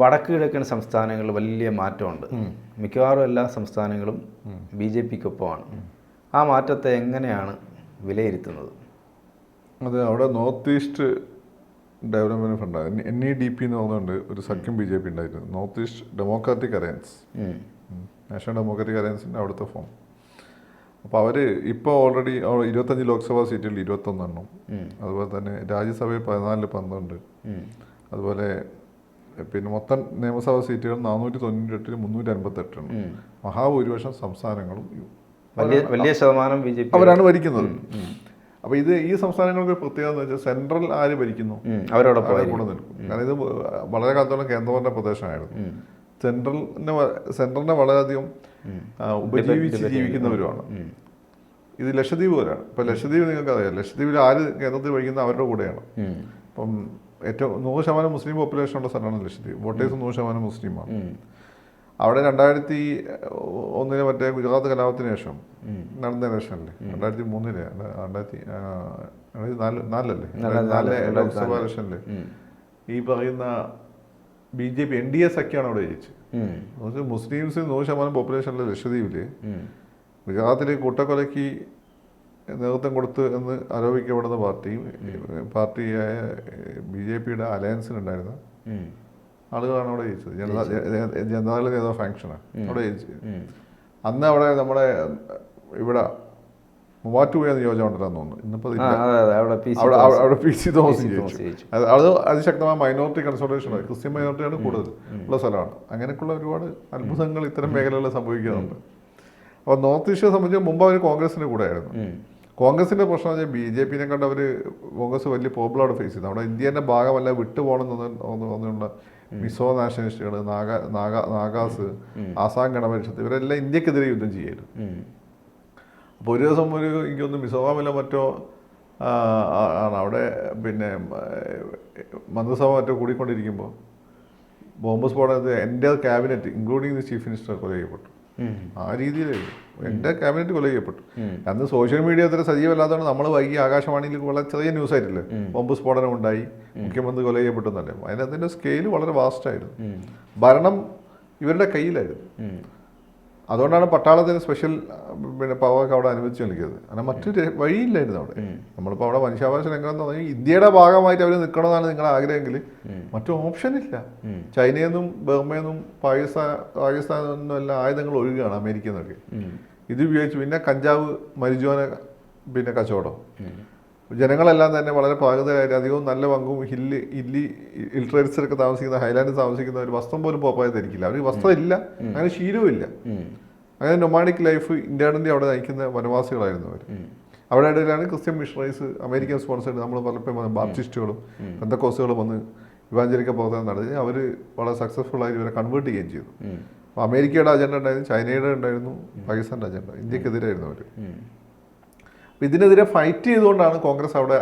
വടക്ക് കിഴക്കൻ സംസ്ഥാനങ്ങളിൽ വലിയ മാറ്റമുണ്ട്. മിക്കവാറും എല്ലാ സംസ്ഥാനങ്ങളും ബി ജെ പിക്കൊപ്പമാണ്. ആ മാറ്റത്തെ എങ്ങനെയാണ് വിലയിരുത്തുന്നത്? അത് അവിടെ north east development fund N E D P എന്ന് പറഞ്ഞുകൊണ്ട് ഒരു സഖ്യം ബി ജെ പി ഉണ്ടായിരുന്നു. North east democratic alliance. National democratic അലയൻസിന്റെ അവിടുത്തെ ഫോം. അപ്പോൾ അവർ ഇപ്പോൾ ഓൾറെഡി ഇരുപത്തഞ്ച് ലോക്സഭാ സീറ്റിൽ ഇരുപത്തൊന്നെണ്ണം. അതുപോലെ തന്നെ രാജ്യസഭയിൽ പതിനാലിൽ പന്ത്രണ്ട്. അതുപോലെ പിന്നെ മൊത്തം നിയമസഭാ സീറ്റുകൾ നാനൂറ്റി തൊണ്ണൂറ്റി തൊണ്ണൂറ്റെട്ടിൽ മുന്നൂറ്റി അൻപത്തെട്ടുണ്ട്. മഹാഭൂരിപക്ഷം സംസ്ഥാനങ്ങളും വലിയ ശതമാനം ബി ജെ പി അവരാണ് ഭരിക്കുന്നത്. അപ്പോൾ ഇത് ഈ സംസ്ഥാനങ്ങൾക്ക് പ്രത്യേകത എന്ന് വെച്ചാൽ സെൻട്രൽ ആര് ഭരിക്കുന്നു? അവരോടൊപ്പം കൂടെ നിൽക്കും. കാരണം ഇത് വളരെ കാലത്തോളം കേന്ദ്രഭരണ പ്രദേശമായിരുന്നു. സെൻട്രലിനെ വ- സെൻട്രലിനെ വളരെയധികം ഉപജീവിച്ച് ജീവിക്കുന്നവരുമാണ്. ഇത് ലക്ഷദ്വീപ് പോലെയാണ് ഇപ്പം ലക്ഷദ്വീപ് നിങ്ങൾക്ക് അറിയാം ലക്ഷദ്വീപിൽ ആര് കേന്ദ്രത്തിൽ ഭരിക്കുന്ന അവരുടെ കൂടെയാണ്. ഇപ്പം ഏറ്റവും നൂറ് ശതമാനം മുസ്ലിം പോപ്പുലേഷൻ ഉള്ള സ്ഥലമാണ് ലക്ഷദ്വീപ്. വോട്ടേഴ്സ് നൂറ് ശതമാനം മുസ്ലിമാണ്. അവിടെ രണ്ടായിരത്തി ഒന്നിന് മറ്റേ ഗുജറാത്ത് കലാപത്തിന് ശേഷം നടന്ന ഇലക്ഷനില്ലേ? രണ്ടായിരത്തി മൂന്നിൽ അല്ല, രണ്ടായിരത്തി രണ്ടായിരത്തി നാല് നാലല്ലേ? നാല് ലോക്സഭാ ഇലക്ഷനിൽ. ഈ പറയുന്ന B J P N D A സഖ്യമാണ് അവിടെ ജയിച്ചത്. മുസ്ലിംസ് നൂറ് ശതമാനം പോപ്പുലേഷനിലെ ലക്ഷദ്വീപിൽ ഗുജറാത്തിലെ കൂട്ടക്കൊലയ്ക്ക് നേതൃത്വം കൊടുത്തു എന്ന് ആരോപിക്കപ്പെടുന്ന പാർട്ടിയും പാർട്ടിയായ ബി ജെ പിയുടെ അലയൻസിലുണ്ടായിരുന്ന ആളുകളാണ് അവിടെ ജയിച്ചത്. ജനതാ ജന- ജനതാദള നേതാവ് ഫാങ്ഷനാണ് അവിടെ ജയിച്ചത്. അന്ന് അവിടെ നമ്മുടെ ഇവിടെ മൂവാറ്റുപുഴ നിയോജകം ഉണ്ടല്ലോ തോന്നുന്നു. ഇന്നിപ്പോൾ അവിടെ പി സി അവിടെ പി സി തോമസ് പി ജയിച്ചു. അത് അത് അതിശക്തമായ മൈനോറിറ്റി കൺസോൾട്ടേഷൻ ക്രിസ്ത്യൻ മൈനോറിറ്റിയാണ് കൂടുതൽ ഉള്ള സ്ഥലമാണ്. അങ്ങനെയൊക്കെയുള്ള ഒരുപാട് അത്ഭുതങ്ങൾ ഇത്തരം മേഖലകളിൽ സംഭവിക്കുന്നുണ്ട്. അപ്പോൾ നോർത്ത് ഈസ്റ്റിനെ സംബന്ധിച്ച് മുമ്പ് അവർ കോൺഗ്രസിന്റെ കൂടെ ആയിരുന്നു ഉം. കോൺഗ്രസിന്റെ പ്രശ്നം വെച്ചാൽ ബി ജെ പിനെ കണ്ട് അവർ കോൺഗ്രസ് വലിയ പ്രോബ്ലമാണ് ഫേസ് ചെയ്യുന്നത്. അവിടെ ഇന്ത്യേന്റെ ഭാഗമല്ല വിട്ടുപോകണമെന്നുള്ള മിസോ നാഷണലിസ്റ്റുകൾ നാഗ നാഗ നാഗാസ് ആസാം ഗണപരിഷത്ത് ഇവരെല്ലാം ഇന്ത്യക്കെതിരെ യുദ്ധം ചെയ്യായിരുന്നു അപ്പോൾ ഒരു ദിവസം ഒരു എനിക്കൊന്ന് മിസോറാമിലോ മറ്റോ ആണ്. അവിടെ പിന്നെ മന്ത്രിസഭ മറ്റോ കൂടിക്കൊണ്ടിരിക്കുമ്പോൾ ബോംബ് സ്ഫോടനത്തിൽ എന്റെ cabinet including the chief minister കൊല ചെയ്യപ്പെട്ടു. ആ രീതിയിൽ എന്റെ ക്യാബിനറ്റ് കൊല ചെയ്യപ്പെട്ടു. അന്ന് സോഷ്യൽ മീഡിയ അത്ര സജീവമല്ലാത്തതാണ് നമ്മൾ വൈകി ആകാശവാണിയിൽ വളരെ ചെറിയ ന്യൂസ് ആയിട്ടില്ലേ ബോംബ് സ്ഫോടനം ഉണ്ടായി മുഖ്യമന്ത്രി കൊല ചെയ്യപ്പെട്ടു എന്നല്ലേ അതിനകത്തിന്റെ സ്കെയിൽ വളരെ വാസ്റ്റ് ആയിരുന്നു. ഭരണം ഇവരുടെ കയ്യിലായിരുന്നു. അതുകൊണ്ടാണ് പട്ടാളത്തിന് സ്പെഷ്യൽ പിന്നെ പവറൊക്കെ അവിടെ അനുവദിച്ചു നൽകിയത്. കാരണം മറ്റൊരു വഴിയില്ലായിരുന്നു അവിടെ. നമ്മളിപ്പോൾ അവിടെ മനുഷ്യാവകാശ ലംഘനം എന്ന് പറഞ്ഞാൽ ഇന്ത്യയുടെ ഭാഗമായിട്ട് അവർ നിൽക്കണമെന്നാണ് നിങ്ങളുടെ ആഗ്രഹമെങ്കിൽ മറ്റു ഓപ്ഷൻ ഇല്ല. ചൈനയിൽ നിന്നും ബർമയിൽ നിന്നും പാകിസ്ഥാൻ പാകിസ്ഥാനിൽ നിന്നും എല്ലാം ആയുധങ്ങൾ ഒഴുകുകയാണ് അമേരിക്കയിൽ നിന്നൊക്കെ. ഇത് ഉപയോഗിച്ച് പിന്നെ കഞ്ചാവ് മരിജോന പിന്നെ കച്ചവടം. ജനങ്ങളെല്ലാം തന്നെ വളരെ പാകതയായിട്ട് അധികവും നല്ല പങ്കും ഹില്ല് ഹില്ലി ഇൽട്രേറ്റ്സിലൊക്കെ താമസിക്കുന്ന ഹൈലാൻഡിൽ താമസിക്കുന്ന ഒരു വസ്ത്രം പോലും പോപ്പായ ധരിക്കില്ല. അവർക്ക് വസ്ത്രം ഇല്ല. അങ്ങനെ ശീലവും ഇല്ല. അങ്ങനെ നൊമാഡിക് ലൈഫ് ഇന്ത്യയുടെ അവിടെ നയിക്കുന്ന വനവാസികളായിരുന്നു അവർ അവിടെ ഇടയിലാണ് ക്രിസ്ത്യൻ മിഷണറീസ് അമേരിക്കൻ സ്പോൺസേഡ് നമ്മൾ പലപ്പോഴും പറഞ്ഞ ബാപ്റ്റിസ്റ്റുകളും പെന്തക്കോസുകളും വന്ന് ഇവാഞ്ചലിക്ക പ്രവർത്തനം നടത്തി. അവർ വളരെ സക്സസ്ഫുൾ ആയി ഇവരെ കൺവേർട്ട് ചെയ്യുകയും ചെയ്തു. അപ്പോൾ അമേരിക്കയുടെ അജണ്ട ഉണ്ടായിരുന്നു ചൈനയുടെ ഉണ്ടായിരുന്നു പാകിസ്ഥാന്റെ അജണ്ട ഇന്ത്യക്കെതിരായിരുന്നു അവർ. അപ്പോൾ ഇതിനെതിരെ ഫൈറ്റ് ചെയ്തുകൊണ്ടാണ് കോൺഗ്രസ് അവിടെ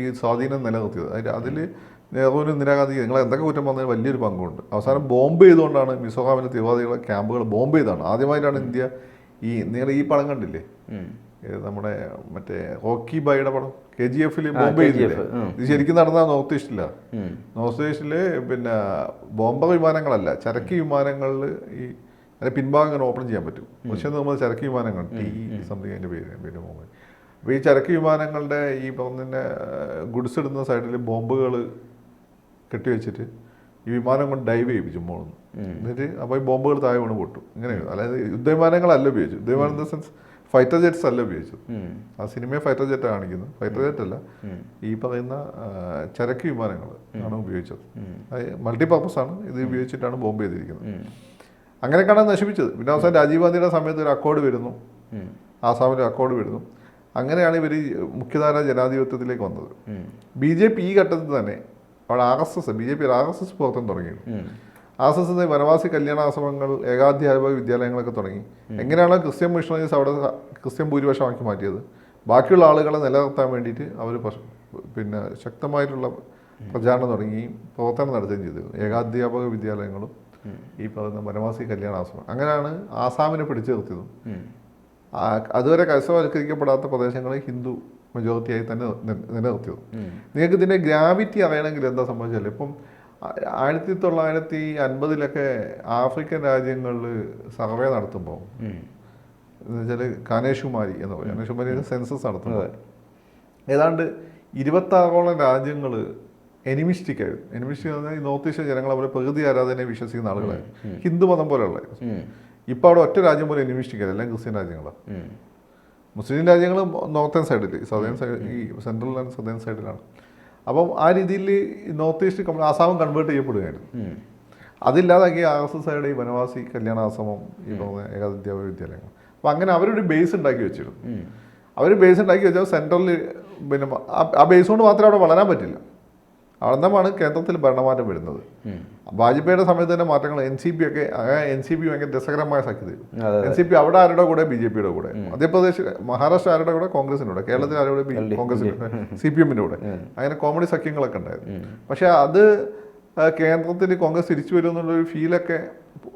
ഈ സ്വാധീനം നിലനിർത്തിയത്. അതിൽ നെഹ്റുവിന് ഇന്ദിരാഗാന്ധി നിങ്ങൾ എന്തൊക്കെ കുറ്റം പറഞ്ഞാൽ വലിയൊരു പങ്കുണ്ട്. അവസാനം ബോംബ് ചെയ്തുകൊണ്ടാണ് മിസോറാമിലെ തീവ്രവാദികളെ ക്യാമ്പുകൾ ബോംബ് ചെയ്താണ് ആദ്യമായിട്ടാണ് ഇന്ത്യ ഈ നിങ്ങൾ ഈ പടം കണ്ടില്ലേ? നമ്മുടെ മറ്റേ ഹോക്കി ബൈയുടെ പടം. കെ ജി എഫിൽ ബോംബ് ചെയ്തില്ലേ? ഇത് ശരിക്കും നടന്ന നോർത്ത് ഈസ്റ്റിലാണ്. നോർത്ത് ഈസ്റ്റിൽ പിന്നെ ബോംബർ വിമാനങ്ങളല്ല ചരക്ക് വിമാനങ്ങളിൽ ഈ അതിന്റെ പിൻഭാഗം ഇങ്ങനെ ഓപ്പൺ ചെയ്യാൻ പറ്റും. പക്ഷേ നമ്മൾ ചരക്ക് വിമാനങ്ങൾ ടി സംതിങ് അതിന്റെ പേര് പേര് അപ്പോൾ ഈ ചരക്ക് വിമാനങ്ങളുടെ ഈ പറഞ്ഞ ഗുഡ്സ് ഇടുന്ന സൈഡിൽ ബോംബുകൾ കെട്ടിവെച്ചിട്ട് ഈ വിമാനം കൊണ്ട് ഡൈവ് ചെയ്യിപ്പിച്ചു മോളിന്ന്. എന്നിട്ട് അപ്പോൾ ഈ ബോംബുകൾ താഴെ വീണ് പൊട്ടു. ഇങ്ങനെ അതായത് യുദ്ധവിമാനങ്ങളല്ല ഉപയോഗിച്ചു യുദ്ധവിമാനം in the sense fighter jets അല്ല ഉപയോഗിച്ചു ആ സിനിമയെ ഫൈറ്റർ ജെറ്റ് കാണിക്കുന്നത്. ഫൈറ്റർ ജെറ്റ് അല്ല. ഈ പറയുന്ന ചരക്ക് വിമാനങ്ങൾ ആണ് ഉപയോഗിച്ചത്. അത് മൾട്ടി പർപ്പസ് ആണ്. ഇത് ഉപയോഗിച്ചിട്ടാണ് ബോംബ് ചെയ്തിരിക്കുന്നത്. അങ്ങനെയൊക്കെയാണ് നശിപ്പിച്ചത്. പിന്നെ അവസാനം രാജീവ് ഗാന്ധിയുടെ സമയത്ത് ഒരു അക്കോർഡ് വരുന്നു. ആസാമിൽ അക്കോർഡ് വരുന്നു. അങ്ങനെയാണ് ഇവർ മുഖ്യധാര ജനാധിപത്യത്തിലേക്ക് വന്നത്. ബി ജെ പി ഈ ഘട്ടത്തിൽ തന്നെ അവിടെ R S S B J P R S S പ്രവർത്തനം തുടങ്ങി. ആർ എസ് എസ് വനവാസി കല്യാണാശ്രമങ്ങൾ ഏകാധ്യാപക വിദ്യാലയങ്ങളൊക്കെ തുടങ്ങി. എങ്ങനെയാണ് ക്രിസ്ത്യൻ മിഷണറീസ് അവിടെ ക്രിസ്ത്യൻ ഭൂരിപക്ഷമാക്കി മാറ്റിയത്? ബാക്കിയുള്ള ആളുകളെ നിലനിർത്താൻ വേണ്ടിയിട്ട് അവർ പിന്നെ ശക്തമായിട്ടുള്ള പ്രചാരണം തുടങ്ങുകയും പ്രവർത്തനം നടത്തുകയും ചെയ്തിരുന്നു ഏകാധ്യാപക വിദ്യാലയങ്ങളും ഈ പറയുന്ന വനവാസി കല്യാണാശ്രമം അങ്ങനെയാണ് ആസാമിനെ പിടിച്ചു നിർത്തിയതും. അതുവരെ കൈസവൽക്കരിക്കപ്പെടാത്ത പ്രദേശങ്ങളെ ഹിന്ദു മെജോറിറ്റിയായി തന്നെ നിലനിർത്തിയത്. നിങ്ങൾക്ക് ഇതിന്റെ ഗ്രാവിറ്റി അറിയണമെങ്കിൽ എന്താ സംഭവിച്ചാൽ ഇപ്പം ആയിരത്തി തൊള്ളായിരത്തി അൻപതിലൊക്കെ ആഫ്രിക്കൻ രാജ്യങ്ങളിൽ സർവേ നടത്തുമ്പോൾ. എന്ന് വെച്ചാൽ കാനേഷുമാരി എന്ന് പറയും. കനേഷുമാരി സെൻസസ് നടത്തുന്നത് ഏതാണ്ട് ഇരുപത്താറോളം രാജ്യങ്ങൾ എനിമിസ്റ്റിക് ആയിരുന്നു എനിമിസ്റ്റിക് എന്ന് പറഞ്ഞാൽ നോർത്ത് ഏഷ്യൻ ജനങ്ങൾ അവരെ പ്രകൃതി ആരാധനയെ വിശ്വസിക്കുന്ന ആളുകളായിരുന്നു. ഹിന്ദു മതം പോലെയുള്ള. ഇപ്പോൾ അവിടെ ഒറ്റ രാജ്യം പോലും എനിമിസ്റ്റിക് ആയിരുന്നു എല്ലാം ക്രിസ്ത്യൻ രാജ്യങ്ങളാണ്. മുസ്ലിം രാജ്യങ്ങൾ നോർത്തേൺ സൈഡിൽ സദേൺ സൈഡ് ഈ സെൻട്രൽ ആൻഡ് സദേൺ സൈഡിലാണ്. അപ്പം ആ രീതിയിൽ നോർത്ത് ഈസ്റ്റ് ആസാമും കൺവേർട്ട് ചെയ്യപ്പെടുകയായിരുന്നു. അതില്ലാതാക്കി ആർ എസ് എസ് ഐയുടെ ഈ വനവാസി കല്യാണ കല്യാണാശ്രമം ഈ പറഞ്ഞ ഏകാദിത്യ വിദ്യാലയങ്ങൾ. അപ്പം അങ്ങനെ അവരൊരു ബേസ് ഉണ്ടാക്കി വെച്ചിരുന്നു. അവർ ബേസ് ഉണ്ടാക്കി വെച്ചാൽ സെൻട്രലിൽ പിന്നെ ആ- ബേസ് കൊണ്ട് മാത്രമേ അവിടെ വളരാൻ പറ്റില്ല. അവിടെ നിന്നാണ് കേന്ദ്രത്തിൽ ഭരണമാറ്റം വരുന്നത്. വാജ്പേയിയുടെ സമയത്ത് തന്നെ മാറ്റങ്ങൾ എൻ സി പി ഒക്കെ എൻ സി പി ഭയങ്കര രസകരമായ സഖ്യത എൻ സി പി അവിടെ ആരുടെ കൂടെ? ബി ജെ പിയുടെ കൂടെ. മധ്യപ്രദേശ് മഹാരാഷ്ട്ര ആരുടെ കൂടെ? കോൺഗ്രസിന്റെ കൂടെ. കേരളത്തിൽ ആരുടെ കൂടെ? കോൺഗ്രസിന്റെ കൂടെ. സി പി എമ്മിന്റെ കൂടെ. അങ്ങനെ കോമഡി സഖ്യങ്ങളൊക്കെ ഉണ്ടായിരുന്നു. പക്ഷേ അത് കേന്ദ്രത്തിൽ കോൺഗ്രസ് തിരിച്ചു വരും എന്നുള്ളൊരു ഫീലൊക്കെ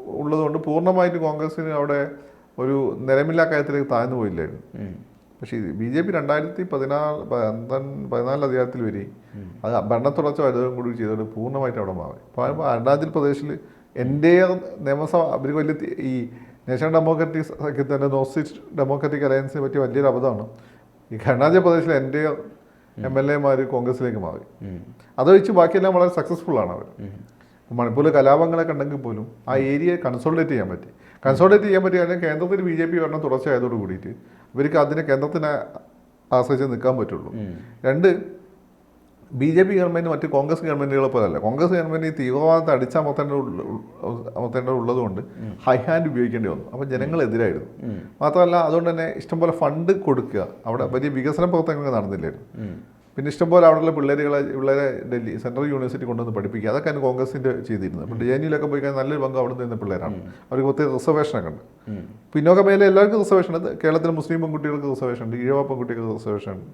ഉള്ളതുകൊണ്ട് പൂർണമായിട്ട് കോൺഗ്രസിന് അവിടെ ഒരു നിലമില്ലാ കാര്യത്തിലേക്ക് താഴ്ന്നു പോയില്ലായിരുന്നു. പക്ഷേ ബി ജെ പി രണ്ടായിരത്തി പതിനാല് പതിനാലിൽ പതിനാല് അധികാരത്തിൽ വരികയും അത് ഭരണ തുടർച്ച വലുതും കൂടി ചെയ്തത് പൂർണമായിട്ട് അവിടെ മാറി. അപ്പോൾ അരുണാചൽ പ്രദേശിൽ എന്റെ നിയമസഭ അവർ വലിയ ഈ നാഷണൽ ഡെമോക്രാറ്റിക് സഖ്യത്തിന്റെ നോർത്ത് ഈസ്റ്റ് ഡെമോക്രാറ്റിക് അലയൻസിനെ പറ്റി വലിയൊരു അബദ്ധമാണ്. ഈ അരുണാചൽ പ്രദേശിലെ എന്റെ എം എൽ എമാർ കോൺഗ്രസിലേക്ക് മാറി. അത് അതൊഴിച്ച് ബാക്കിയെല്ലാം വളരെ സക്സസ്ഫുൾ ആണ് അവർ. മണിപ്പൂരിൽ കലാപങ്ങളൊക്കെ ഉണ്ടെങ്കിൽ പോലും ആ ഏരിയ കൺസോളിഡേറ്റ് ചെയ്യാൻ പറ്റി. കൺസോളിഡേറ്റ് ചെയ്യാൻ കാര്യം കേന്ദ്രത്തിൽ ബി ജെ പി ഭരണം തുടർച്ചയായതോട് കൂടിയിട്ട് ഇവർക്ക് അതിനെ കേന്ദ്രത്തിനെ ആശ്രയിച്ച് നിൽക്കാൻ പറ്റുള്ളൂ. രണ്ട് ബി ജെ പി ഗവൺമെന്റ് മറ്റ് കോൺഗ്രസ് ഗവൺമെന്റുകളെ പോലല്ല കോൺഗ്രസ് ഗവൺമെന്റ് ഈ തീവ്രവാദത്തെ അടിച്ചമർത്തേണ്ട അമർത്തേണ്ടത് ഉള്ളതുകൊണ്ട് ഹൈ ഹാൻഡ് ഉപയോഗിക്കേണ്ടി വന്നു. അപ്പോൾ ജനങ്ങളെതിരായിരുന്നു. മാത്രമല്ല അതുകൊണ്ട് തന്നെ ഇഷ്ടംപോലെ ഫണ്ട് കൊടുക്കുക. അവിടെ വലിയ വികസന പ്രവർത്തനങ്ങൾ നടന്നില്ലായിരുന്നു. പിന്നെ ഇഷ്ടംപോലെ അവിടെയുള്ള പിള്ളേരുകളെ പിള്ളേരെ ഡൽഹി സെൻട്രൽ യൂണിവേഴ്സിറ്റി കൊണ്ടുവന്ന് പഠിപ്പിക്കുക. അതൊക്കെയാണ് കോൺഗ്രസിന്റെ ചെയ്തിരുന്നത്. അപ്പോൾ ജെ യിലൊക്കെ പോയി കഴിഞ്ഞാൽ നല്ലൊരു പങ്ക് അവിടെ നിന്ന് പിള്ളേരാണ്. അവർക്ക് പ്രത്യേക റിസർവേഷനൊക്കെ ഉണ്ട്. പിന്നോക്ക മേലെ എല്ലാവർക്കും റിസർവേഷൻ ഉണ്ട്. കേരളത്തിലെ മുസ്ലിം പെൺകുട്ടികൾക്ക് റിസർവേഷൻ ഉണ്ട്. ഈഴവ പെൺകുട്ടികൾക്ക് റിസർവേഷൻ ഉണ്ട്.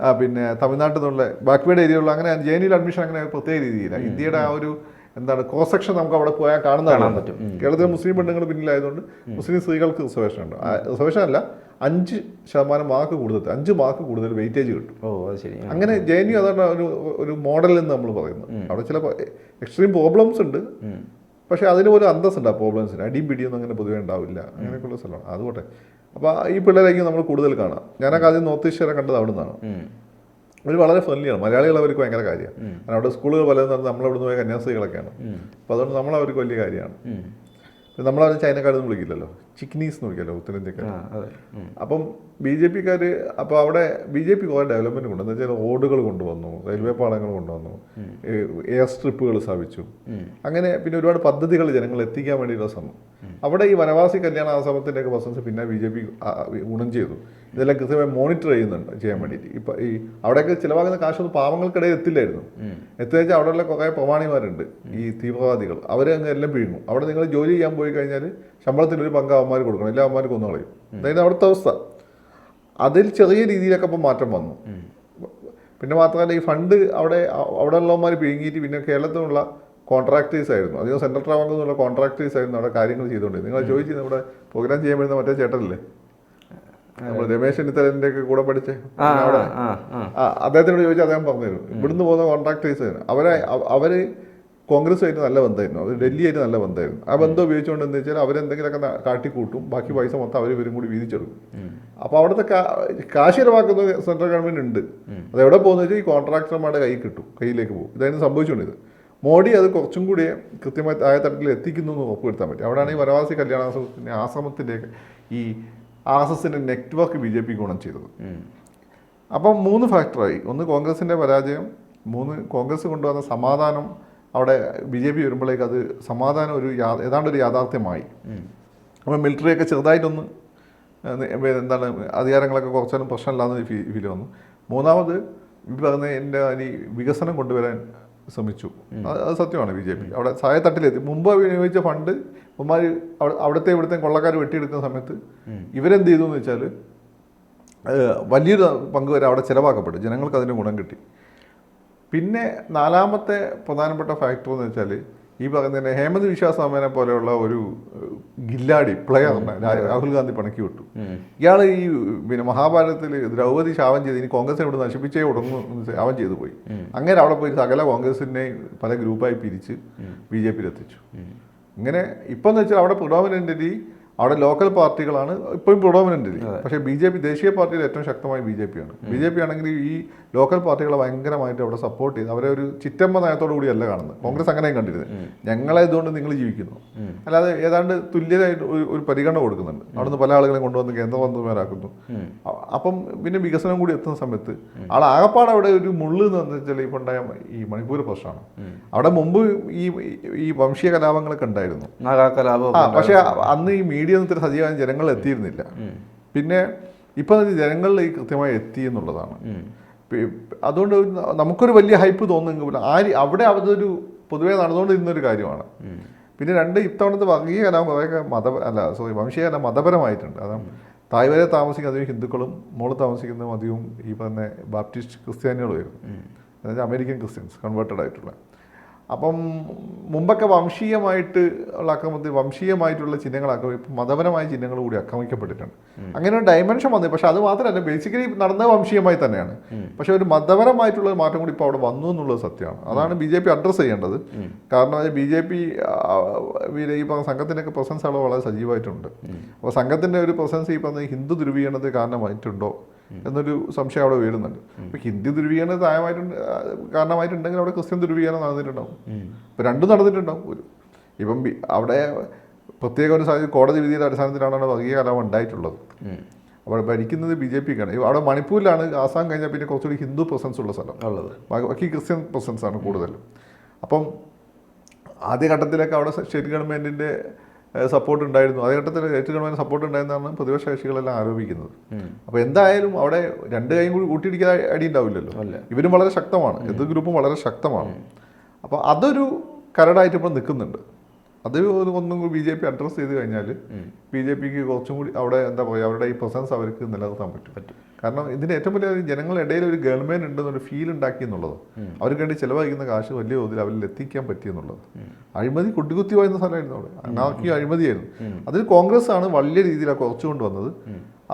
ആ, പിന്നെ തമിഴ്നാട്ടിൽ നിന്നുള്ള ബാക്ക്വേഡ് ഏരിയയിലുള്ള അങ്ങനെ ജെ യിൽ അഡ്മിഷൻ അങ്ങനെ പ്രത്യേക രീതിയില്ല. ഇന്ത്യയുടെ ആ ഒരു എന്താണ് ക്രോസ് സെക്ഷൻ നമുക്ക് അവിടെ പോയാൽ കാണുന്നതാണ്. കാണാൻ പറ്റും. കേരളത്തിലെ മുസ്ലിം പെണ്ണുങ്ങൾ പിന്നിലായതുകൊണ്ട് മുസ്ലിം സ്ത്രീകൾക്ക് റിസർവേഷൻ ഉണ്ട്. റിസർവേഷൻ അല്ല. അഞ്ച് ശതമാനം മാർക്ക് കൂടുതൽ അഞ്ച് മാർക്ക് കൂടുതൽ വെയിറ്റേജ് കിട്ടും. ഓ അത് ശരി. അങ്ങനെ ജെ എൻ യു അതാണ് ഒരു ഒരു മോഡൽ എന്ന് നമ്മൾ പറയുന്നത്. അവിടെ ചില എക്സ്ട്രീം പ്രോബ്ലംസ് ഉണ്ട്. പക്ഷേ അതിന് ഒരു അന്തസ് ഉണ്ട് ആ പ്രോബ്ലംസിന് അടിയും പിടിയൊന്നും അങ്ങനെ പൊതുവേ ഉണ്ടാവില്ല. അങ്ങനെയൊക്കെയുള്ള സ്ഥലമാണ്. അതുകൊട്ടെ. അപ്പോൾ ഈ പിള്ളേരായിരിക്കും നമ്മൾ കൂടുതൽ കാണാം. ഞാനൊക്കെ ആദ്യം നോർത്ത് ഈസ്റ്റ് വരെ കണ്ടത് അവിടെ നിന്നാണ് അവർ വളരെ ഫ്രണ്ട്ലിയാണ് മലയാളികൾ അവർക്ക് ഭയങ്കര കാര്യമാണ്. കാരണം അവിടെ സ്കൂളുകൾ പലതും നടന്ന് നമ്മളവിടെ നിന്ന് പോയ കന്യാസ്ത്രീകളൊക്കെയാണ്. അപ്പോൾ അതുകൊണ്ട് നമ്മൾ അവർക്ക് വലിയ കാര്യമാണ്. നമ്മളവരെ ചൈനക്കാരൊന്നും വിളിക്കില്ലല്ലോ. ചിക്നീസ് എന്ന് വിളിക്കല്ലോ ഉത്തരേന്ത്യക്കാർ. അപ്പം ബി ജെ പിക്കാർ അപ്പോൾ അവിടെ ബി ജെ പി കുറേ ഡെവലപ്മെന്റ് കൊണ്ടുവന്നു. വെച്ചാൽ റോഡുകൾ കൊണ്ടുവന്നു റെയിൽവേ പാളങ്ങൾ കൊണ്ടുവന്നു എയർ സ്ട്രിപ്പുകൾ സ്ഥാപിച്ചു. അങ്ങനെ പിന്നെ ഒരുപാട് പദ്ധതികൾ ജനങ്ങൾ എത്തിക്കാൻ വേണ്ടിയിട്ടുള്ള ശ്രമം. അവിടെ ഈ വനവാസി കല്യാണ ആശ്രമത്തിന്റെ ഒക്കെ ബസ്സസ് പിന്നെ ബി ജെ പി ഗുണം ചെയ്തു. ഇതെല്ലാം കൃത്യമായി മോണിറ്റർ ചെയ്യുന്നുണ്ട് ചെയ്യാൻ വേണ്ടിയിട്ട്. ഇപ്പം ഈ അവിടെയൊക്കെ ചിലവാകുന്ന കാശൊന്നും പാവങ്ങൾക്കിടയിൽ എത്തില്ലായിരുന്നു. ഉം. എത്തുവെച്ചാൽ അവിടെയുള്ള കുറേ പ്രമാണിമാരുണ്ട് ഈ തീവ്രവാദികൾ. അവരെ അങ്ങ് എല്ലാം പിഴുങ്ങും അവിടെ നിങ്ങൾ ജോലി ചെയ്യാൻ പോയി കഴിഞ്ഞാൽ ശമ്പളത്തിൽ ഒരു പങ്ക് അവന്മാർ കൊടുക്കണം. എല്ലാ അവന്മാർ കൊന്നു കളയും. അതായത് അവിടുത്തെ അവസ്ഥ. അതിൽ ചെറിയ രീതിയിലൊക്കെ ഇപ്പം മാറ്റം വന്നു. പിന്നെ മാത്രമല്ല ഈ ഫണ്ട് അവിടെ അവിടെ ഉള്ളവന്മാർ പിഴുങ്ങിയിട്ട് പിന്നെ കേരളത്തിലുള്ള കോൺട്രാക്ടേഴ്സ് ആയിരുന്നു. അധികം സെൻട്രൽ ട്രാവൽ എന്നുള്ള കോൺട്രാക്ടേഴ്സ് ആയിരുന്നു അവിടെ കാര്യങ്ങൾ ചെയ്തുകൊണ്ടിരുന്നത്. നിങ്ങൾ ചോദിച്ചു നമ്മുടെ പ്രോഗ്രാം ചെയ്യാൻ വരുന്ന മറ്റേ ചേട്ടനല്ലേ? രമേശ് ഒക്കെ കൂടെ പഠിച്ചേ. അദ്ദേഹത്തിനോട് ചോദിച്ചാൽ അദ്ദേഹം പറഞ്ഞുതരും. ഇവിടുന്ന് പോകുന്ന കോൺട്രാക്ടേഴ്സ് അവരെ അവ- അവർ കോൺഗ്രസ് ആയിട്ട് നല്ല ബന്ധമായിരുന്നു. അവർ ഡൽഹി ആയിട്ട് നല്ല ബന്ധമായിരുന്നു. ആ ബന്ധം ഉപയോഗിച്ചുകൊണ്ട് എന്താ വെച്ചാൽ അവരെന്തെങ്കിലുമൊക്കെ കാട്ടിക്കൂട്ടും. ബാക്കി പൈസ മൊത്തം അവർ ഇവരും കൂടി വീതിച്ചെടുക്കും. അപ്പോൾ അവിടുത്തെ കാശ് ചിലവാക്കുന്ന സെൻട്രൽ ഗവൺമെന്റ് ഉണ്ട്. അത് എവിടെ പോകുന്ന വെച്ചാൽ ഈ കോൺട്രാക്ടർമാരുടെ കൈ കിട്ടും. കയ്യിലേക്ക് പോകും. ഇതായിരുന്നു സംഭവിച്ചുകൊണ്ടിത് മോഡി അത് കുറച്ചും കൂടി കൃത്യമായി ആയ തട്ടിൽ എത്തിക്കുന്നു എന്ന് ഉറപ്പുവരുത്താൻ പറ്റും. അവിടെയാണ് ഈ വനവാസി കല്യാണാശ്രമത്തിന്റെ ആശ്രമത്തിന്റെയൊക്കെ ഈ ആർ എസ് എസിന്റെ നെറ്റ്വർക്ക് ബി ജെ പി ഗുണം ചെയ്തത്. അപ്പം മൂന്ന് ഫാക്ടറായി ഒന്ന് കോൺഗ്രസിന്റെ പരാജയം മൂന്ന് കോൺഗ്രസ് കൊണ്ടുവന്ന സമാധാനം അവിടെ ബി ജെ പി വരുമ്പോഴേക്ക് അത് സമാധാനം ഒരു ഏതാണ്ട് ഒരു യാഥാർത്ഥ്യമായി. അപ്പോൾ അപ്പം മിലിറ്ററിയൊക്കെ ചെറുതായിട്ടൊന്ന് എന്താണ് അധികാരങ്ങളൊക്കെ കുറച്ചാലും പ്രശ്നമില്ലാന്ന് ഫീൽ വന്നു. മൂന്നാമത് ഈ പറഞ്ഞ എന്റെ ഈ വികസനം കൊണ്ടുവരാൻ ശ്രമിച്ചു. അത് അത് സത്യമാണ് ബി ജെ പി. അവിടെ സായത്തട്ടിലെത്തി. മുമ്പ് വിനിയോഗിച്ച ഫണ്ട് ഉമ്മാർ അവിടത്തെ ഇവിടുത്തെ കൊള്ളക്കാർ വെട്ടിയെടുക്കുന്ന സമയത്ത് ഇവരെന്ത് ചെയ്തു എന്ന് വെച്ചാൽ വലിയൊരു പങ്ക് വരെ അവിടെ ചിലവാക്കപ്പെട്ടു. ജനങ്ങൾക്ക് അതിന്റെ ഗുണം കിട്ടി. പിന്നെ നാലാമത്തെ പ്രധാനപ്പെട്ട ഫാക്ടർ എന്ന് വെച്ചാൽ ഈ പറയുന്നതിന് ഹേമന്ത് വിശ്വാസമ്മനെ പോലെയുള്ള ഒരു ഗില്ലാടി പ്ലെയർ രാഹുൽ ഗാന്ധി പണക്കി വിട്ടു. ഇയാൾ ഈ പിന്നെ മഹാഭാരതത്തിൽ ദ്രൗപദി ശാപം ചെയ്ത് ഇനി കോൺഗ്രസിനെ ഇവിടെ നശിപ്പിച്ചേ ഉടങ്ങും ശാപം ചെയ്തു പോയി. അങ്ങനെ അവിടെ പോയി സകല കോൺഗ്രസിനെ പല ഗ്രൂപ്പായി പിരിച്ച് ബി ജെ പിയിൽ എത്തിച്ചു ഇങ്ങനെ ഇപ്പം എന്ന് വെച്ചാൽ അവിടെ പ്രിഡോമിനന്റലി അവിടെ ലോക്കൽ പാർട്ടികളാണ് ഇപ്പോഴും പ്രൊഡോമിനന്റ് പക്ഷേ ബി ജെ പി ദേശീയ പാർട്ടിയിൽ ഏറ്റവും ശക്തമായി ബി ജെ പി ആണ് ബി ജെ പി ആണെങ്കിൽ ഈ ലോക്കൽ പാർട്ടികളെ ഭയങ്കരമായിട്ട് അവിടെ സപ്പോർട്ട് ചെയ്ത് അവരെ ഒരു ചിറ്റമ്മ നയത്തോടു കൂടിയല്ല കാണുന്നത്. കോൺഗ്രസ് അങ്ങനെയും കണ്ടിരുന്നത്. ഞങ്ങളെ ഇതുകൊണ്ട് നിങ്ങൾ ജീവിക്കുന്നു. അല്ലാതെ ഏതാണ്ട് തുല്യതായിട്ട് ഒരു പരിഗണന കൊടുക്കുന്നുണ്ട്. അവിടുന്ന് പല ആളുകളെയും കൊണ്ടുവന്ന് കേന്ദ്രമന്ത്രിമാരാക്കുന്നു അപ്പം പിന്നെ വികസനം കൂടി എത്തുന്ന സമയത്ത് ആൾ ആകപ്പാട് അവിടെ ഒരു മുള്ള് എന്ന് വെച്ചാൽ ഇപ്പം ഉണ്ടായ ഈ മണിപ്പൂർ പ്രശ്നമാണ്. അവിടെ മുമ്പ് ഈ ഈ വംശീയ കലാപങ്ങളൊക്കെ ഉണ്ടായിരുന്നു. പക്ഷേ അന്ന് ഈ മീഡിയ ഒന്നും ഇത്ര സജീവമായി ജനങ്ങൾ എത്തിയിരുന്നില്ല. പിന്നെ ഇപ്പം ജനങ്ങളിലേക്ക് കൃത്യമായി എത്തി എന്നുള്ളതാണ്. അതുകൊണ്ട് നമുക്കൊരു വലിയ ഹൈപ്പ് തോന്നുന്നു ആര് അവിടെ അതൊരു പൊതുവെ നടന്നുകൊണ്ടിരുന്ന ഒരു കാര്യമാണ് പിന്നെ രണ്ട് ഇത്തവണത്തെ വർഗീയ കലാപം മത അല്ല സോറി വംശീയ കലാപം മതപരമായിട്ടുണ്ട്. തായ് തായ്വരെ താമസിക്കുന്ന അധികം ഹിന്ദുക്കളും മോൾ താമസിക്കുന്ന അധികം ഈ പറഞ്ഞ ബാപ്റ്റിസ്റ്റ് ക്രിസ്ത്യാനികളുമായിരുന്നു അതായത് അമേരിക്കൻ ക്രിസ്ത്യൻസ് കൺവേർട്ടഡ് ആയിട്ടുള്ള. അപ്പം മുമ്പൊക്കെ വംശീയമായിട്ട് ഉള്ള ആക്രമണത്തിൽ വംശീയമായിട്ടുള്ള ചിഹ്നങ്ങളൊക്കെ ഇപ്പം മതപരമായ ചിഹ്നങ്ങൾ കൂടി ആക്രമിക്കപ്പെട്ടിട്ടുണ്ട്. അങ്ങനെ ഒരു ഡയമെൻഷൻ വന്നു. പക്ഷെ അത് മാത്രമല്ല ബേസിക്കലി നടന്നത് വംശീയമായി തന്നെയാണ്. പക്ഷെ ഒരു മതപരമായിട്ടുള്ള മാറ്റം കൂടി ഇപ്പോൾ അവിടെ വന്നു എന്നുള്ളത് സത്യമാണ്. അതാണ് ബി ജെ പി അഡ്രസ്സ് ചെയ്യേണ്ടത്. കാരണം ബി ജെ പി ഈ പറഞ്ഞ സംഘത്തിന്റെയൊക്കെ പ്രസൻസ് അവിടെ വളരെ സജീവമായിട്ടുണ്ട് അപ്പോൾ സംഘത്തിന്റെ ഒരു പ്രസൻസ് ഈ പറഞ്ഞ ഹിന്ദു ധ്രുവീകരണത്തിന് കാരണമായിട്ടുണ്ടോ? എന്നൊരു സംശയം അവിടെ ഉയരുന്നുണ്ട്. ഇപ്പൊ ഹിന്ദി ധ്രുവീകരണം തായമായിട്ടുണ്ട് കാരണമായിട്ടുണ്ടെങ്കിൽ അവിടെ ക്രിസ്ത്യൻ ധ്രുവീകരണം നടന്നിട്ടുണ്ടാവും. ഇപ്പൊ രണ്ടും നടന്നിട്ടുണ്ടാവും. ഒരു ഇപ്പം അവിടെ പ്രത്യേക ഒരു സാഹചര്യം കോടതി വിധിയുടെ അടിസ്ഥാനത്തിലാണ് അവിടെ വർഗീയ കലാപം ഉണ്ടായിട്ടുള്ളത്. അവിടെ ഭരിക്കുന്നത് ബി ജെ പിക്കാണ്. അവിടെ മണിപ്പൂരിലാണ് ആസാം കഴിഞ്ഞാൽ പിന്നെ കുറച്ചുകൂടി ഹിന്ദു പ്രസൻസ് ഉള്ള സ്ഥലം. ഉള്ളത്. ബാക്കി ക്രിസ്ത്യൻ പ്രസൻസ് ആണ് കൂടുതലും. അപ്പം ആദ്യഘട്ടത്തിലൊക്കെ അവിടെ സ്റ്റേറ്റ് ഗവൺമെന്റിന്റെ സപ്പോർട്ട് ഉണ്ടായിരുന്നു. ആ ഘട്ടത്തിൽ ഏറ്റവും ഗവൺമെന്റ് സപ്പോർട്ട് ഉണ്ടായിരുന്നാണ് പ്രതിപക്ഷ കക്ഷികളെല്ലാം ആരോപിക്കുന്നത്. അപ്പോൾ എന്തായാലും അവിടെ രണ്ട് കൈയും കൂടി കൂട്ടിയിടിക്കാൻ അടി ഉണ്ടാവില്ലല്ലോ. ഇവരും വളരെ ശക്തമാണ്. എന്ത് ഗ്രൂപ്പും വളരെ ശക്തമാണ്. അപ്പോൾ അതൊരു കരടായിട്ട് ഇപ്പോൾ നിൽക്കുന്നുണ്ട്. അത് ഒന്നും കൂടി ബി ജെ പി അഡ്രസ്സ് ചെയ്ത് കഴിഞ്ഞാൽ ബി ജെ പിക്ക് കുറച്ചും കൂടി അവിടെ എന്താ പറയുക അവരുടെ ഈ പ്രസൻസ് അവർക്ക് നിലനിർത്താൻ പറ്റും. കാരണം ഇതിന് ഏറ്റവും വലിയ ജനങ്ങളുടെ ഇടയിൽ ഒരു ഗവൺമെന്റ് ഉണ്ടെന്നൊരു ഫീൽ ഉണ്ടാക്കി എന്നുള്ളത് അവർക്ക് വേണ്ടി ചിലവഴിക്കുന്ന കാശ് വലിയ തോതിൽ അവരിൽ എത്തിക്കാൻ പറ്റി എന്നുള്ളത്. അഴിമതി കുട്ടികുത്തി വായുന്ന സ്ഥലമായിരുന്നു അവിടെ. അനാർക്കി അഴിമതിയായിരുന്നു. അതിൽ കോൺഗ്രസ് ആണ് വലിയ രീതിയിൽ കുറച്ചുകൊണ്ട് കൊണ്ടുവന്നത്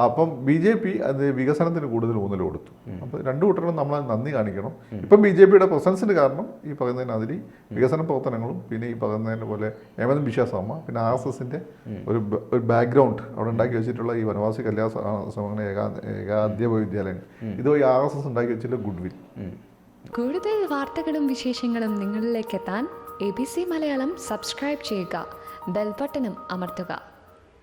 അപ്പം ബി ജെ പി അത് വികസനത്തിന് കൂടുതൽ ഊന്നൽ കൊടുത്തു. അപ്പോൾ രണ്ടു കൂട്ടരും നമ്മൾ നന്ദി കാണിക്കണം. ഇപ്പം ബി ജെ പിയുടെ പ്രസൻസിന് കാരണം ഈ പറയുന്നതിനതിരി വികസന പ്രവർത്തനങ്ങളും പിന്നെ ഈ പറയുന്നതിനെ പോലെ ഹേമന്ത് വിശ്വാസമ്മ പിന്നെ ആർ എസ് എസിന്റെ ഒരു ഒരു ബാക്ക്ഗ്രൗണ്ട് അവിടെ ഉണ്ടാക്കി വെച്ചിട്ടുള്ള ഈ വനവാസി കല്യാണ ശ്രമങ്ങൾ ഏകാ ഏകാധ്യാപക വിദ്യാലയങ്ങൾ. ഇതുവഴി ആർ എസ് എസ് ഉണ്ടാക്കി വെച്ചിട്ടുള്ള ഗുഡ് വിൽ കൂടുതൽ വാർത്തകളും വിശേഷങ്ങളും നിങ്ങളിലേക്ക് എത്താൻ A B C Malayalam subscribe ചെയ്യുക. ബെൽബട്ടനും അമർത്തുക.